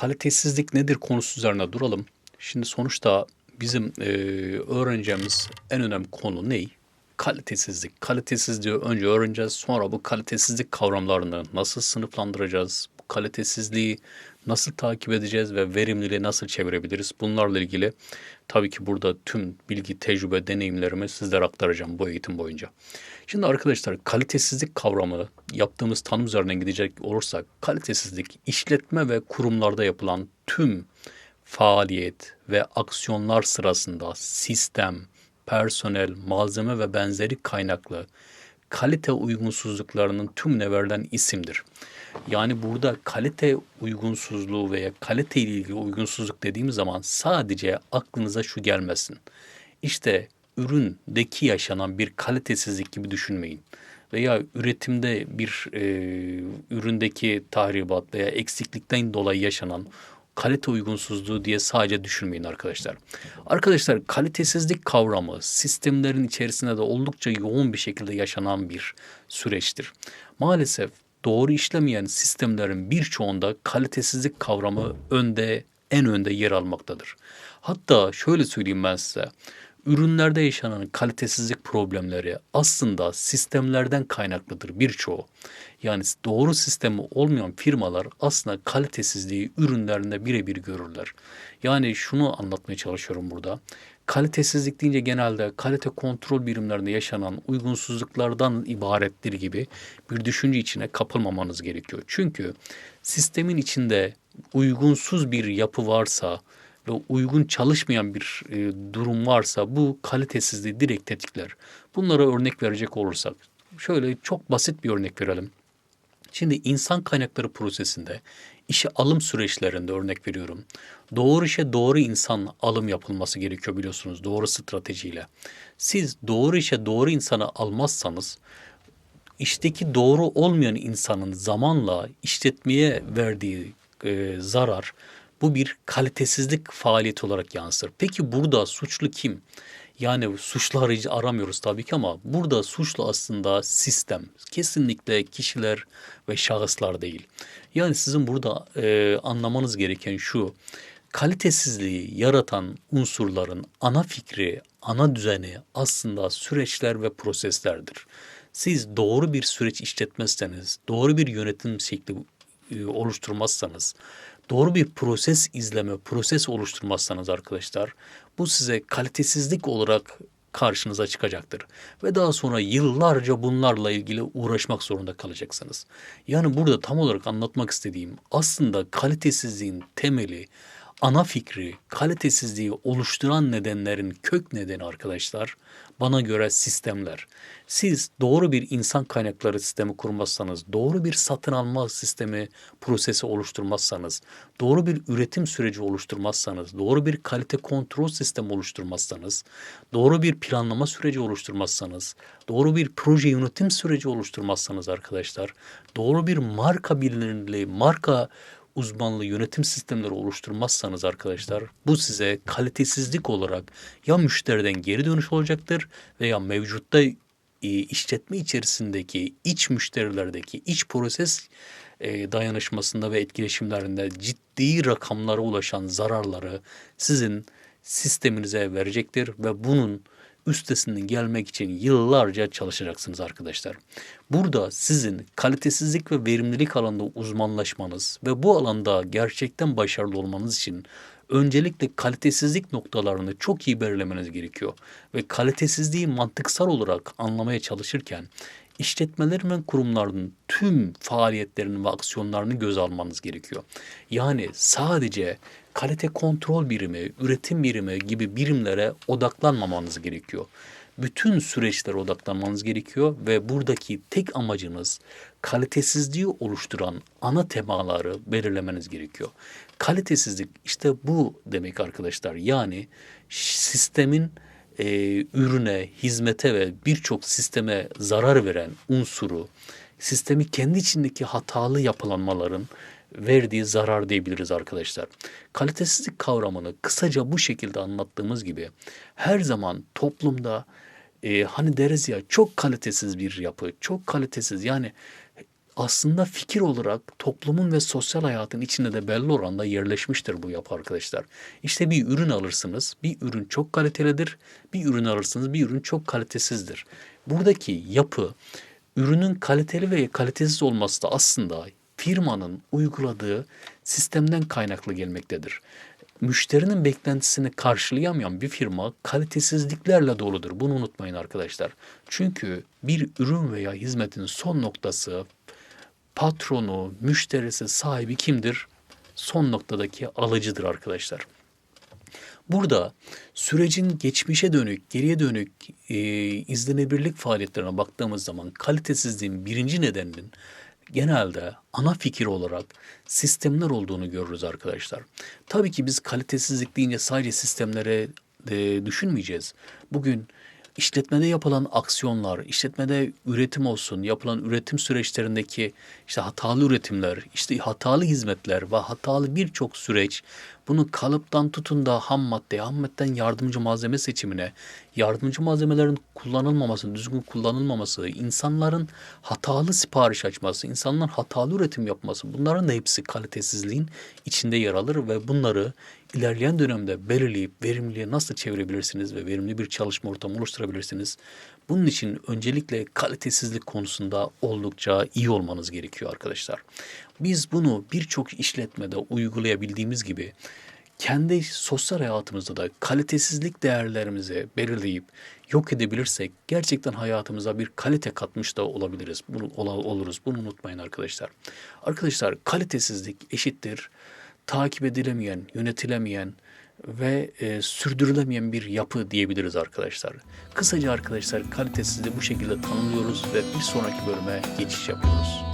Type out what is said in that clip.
Kalitesizlik nedir konusu üzerine duralım. Şimdi sonuçta bizim e, öğreneceğimiz en önemli konu ne? Kalitesizlik. Kalitesizliği önce öğreneceğiz. Sonra bu kalitesizlik kavramlarını nasıl sınıflandıracağız? Kalitesizliği nasıl takip edeceğiz ve verimliliğe nasıl çevirebiliriz? Bunlarla ilgili tabii ki burada tüm bilgi, tecrübe, deneyimlerimi sizlere aktaracağım bu eğitim boyunca. Şimdi arkadaşlar kalitesizlik kavramı yaptığımız tanım üzerinden gidecek olursak kalitesizlik işletme ve kurumlarda yapılan tüm faaliyet ve aksiyonlar sırasında sistem, personel, malzeme ve benzeri kaynaklı kalite uygunsuzluklarının tümüne verilen isimdir. Yani burada kalite uygunsuzluğu veya kalite ile ilgili uygunsuzluk dediğimiz zaman sadece aklınıza şu gelmesin. İşte üründeki yaşanan bir kalitesizlik gibi düşünmeyin. Veya üretimde bir e, üründeki tahribat veya eksiklikten dolayı yaşanan kalite uygunsuzluğu diye sadece düşünmeyin arkadaşlar. Arkadaşlar kalitesizlik kavramı sistemlerin içerisinde de oldukça yoğun bir şekilde yaşanan bir süreçtir. Maalesef doğru işlemeyen sistemlerin birçoğunda kalitesizlik kavramı önde en önde yer almaktadır. Hatta şöyle söyleyeyim ben size. Ürünlerde yaşanan kalitesizlik problemleri aslında sistemlerden kaynaklıdır birçoğu. Yani doğru sistemi olmayan firmalar aslında kalitesizliği ürünlerinde birebir görürler. Yani şunu anlatmaya çalışıyorum burada. Kalitesizlik deyince genelde kalite kontrol birimlerinde yaşanan uygunsuzluklardan ibarettir gibi bir düşünce içine kapılmamanız gerekiyor. Çünkü sistemin içinde uygunsuz bir yapı varsa, ve uygun çalışmayan bir e, durum varsa bu kalitesizliği direkt tetikler. Bunlara örnek verecek olursak şöyle çok basit bir örnek verelim. Şimdi insan kaynakları prosesinde işe alım süreçlerinde örnek veriyorum. Doğru işe doğru insan alım yapılması gerekiyor biliyorsunuz doğru stratejiyle. Siz doğru işe doğru insanı almazsanız işteki doğru olmayan insanın zamanla işletmeye verdiği e, zarar bu bir kalitesizlik faaliyeti olarak yansır. Peki burada suçlu kim? Yani suçlu arayıcı aramıyoruz tabii ki ama burada suçlu aslında sistem. Kesinlikle kişiler ve şahıslar değil. Yani sizin burada e, anlamanız gereken şu. Kalitesizliği yaratan unsurların ana fikri, ana düzeni aslında süreçler ve proseslerdir. Siz doğru bir süreç işletmezseniz, doğru bir yönetim şekli e, oluşturmazsanız, doğru bir proses izleme, proses oluşturmazsanız arkadaşlar bu size kalitesizlik olarak karşınıza çıkacaktır. Ve daha sonra yıllarca bunlarla ilgili uğraşmak zorunda kalacaksınız. Yani burada tam olarak anlatmak istediğim aslında kalitesizliğin temeli, ana fikri, kalitesizliği oluşturan nedenlerin kök nedeni arkadaşlar bana göre sistemler. Siz doğru bir insan kaynakları sistemi kurmazsanız, doğru bir satın alma sistemi, prosesi oluşturmazsanız, doğru bir üretim süreci oluşturmazsanız, doğru bir kalite kontrol sistemi oluşturmazsanız, doğru bir planlama süreci oluşturmazsanız, doğru bir proje yönetim süreci oluşturmazsanız arkadaşlar, doğru bir marka bilinirliği, marka uzmanlı yönetim sistemleri oluşturmazsanız arkadaşlar bu size kalitesizlik olarak ya müşteriden geri dönüş olacaktır veya mevcutta e, işletme içerisindeki iç müşterilerdeki iç proses e, dayanışmasında ve etkileşimlerinde ciddi rakamlara ulaşan zararları sizin sisteminize verecektir ve bunun üstesinden gelmek için yıllarca çalışacaksınız arkadaşlar. Burada sizin kalitesizlik ve verimlilik alanında uzmanlaşmanız ve bu alanda gerçekten başarılı olmanız için öncelikle kalitesizlik noktalarını çok iyi belirlemeniz gerekiyor. Ve kalitesizliği mantıksal olarak anlamaya çalışırken işletmelerin ve kurumların tüm faaliyetlerini ve aksiyonlarını göz almanız gerekiyor. Yani sadece kalite kontrol birimi, üretim birimi gibi birimlere odaklanmamanız gerekiyor. Bütün süreçlere odaklanmanız gerekiyor ve buradaki tek amacınız kalitesizliği oluşturan ana temaları belirlemeniz gerekiyor. Kalitesizlik işte bu demek arkadaşlar. Yani sistemin e, ürüne, hizmete ve birçok sisteme zarar veren unsuru, sistemi kendi içindeki hatalı yapılanmaların verdiği zarar diyebiliriz arkadaşlar. Kalitesizlik kavramını kısaca bu şekilde anlattığımız gibi her zaman toplumda e, hani deriz ya çok kalitesiz bir yapı, çok kalitesiz yani aslında fikir olarak toplumun ve sosyal hayatın içinde de belli oranda yerleşmiştir bu yapı arkadaşlar. İşte bir ürün alırsınız, bir ürün çok kalitelidir, bir ürün alırsınız, bir ürün çok kalitesizdir. Buradaki yapı, ürünün kaliteli ve kalitesiz olması da aslında firmanın uyguladığı sistemden kaynaklı gelmektedir. Müşterinin beklentisini karşılayamayan bir firma kalitesizliklerle doludur. Bunu unutmayın arkadaşlar. Çünkü bir ürün veya hizmetin son noktası patronu, müşterisi, sahibi kimdir? Son noktadaki alıcıdır arkadaşlar. Burada sürecin geçmişe dönük, geriye dönük e, izlenebilirlik faaliyetlerine baktığımız zaman kalitesizliğin birinci nedeninin genelde ana fikir olarak sistemler olduğunu görürüz arkadaşlar. Tabii ki biz kalitesizlik deyince sadece sistemlere e, düşünmeyeceğiz. Bugün işletmede yapılan aksiyonlar, işletmede üretim olsun, yapılan üretim süreçlerindeki işte hatalı üretimler, işte hatalı hizmetler ve hatalı birçok süreç bunu kalıptan tutun da ham maddeye, ham maddeden yardımcı malzeme seçimine, yardımcı malzemelerin kullanılmaması, düzgün kullanılmaması, insanların hatalı sipariş açması, insanların hatalı üretim yapması bunların da hepsi kalitesizliğin içinde yer alır ve bunları ilerleyen dönemde belirleyip verimliliğe nasıl çevirebilirsiniz ve verimli bir çalışma ortamı oluşturabilirsiniz. Bunun için öncelikle kalitesizlik konusunda oldukça iyi olmanız gerekiyor arkadaşlar. Biz bunu birçok işletmede uygulayabildiğimiz gibi kendi sosyal hayatımızda da kalitesizlik değerlerimizi belirleyip yok edebilirsek gerçekten hayatımıza bir kalite katmış da olabiliriz. Bunu ola- oluruz. Bunu unutmayın arkadaşlar. Arkadaşlar kalitesizlik eşittir takip edilemeyen, yönetilemeyen ve e, sürdürülemeyen bir yapı diyebiliriz arkadaşlar. Kısaca arkadaşlar kalitesizliği bu şekilde tanımlıyoruz ve bir sonraki bölüme geçiş yapıyoruz.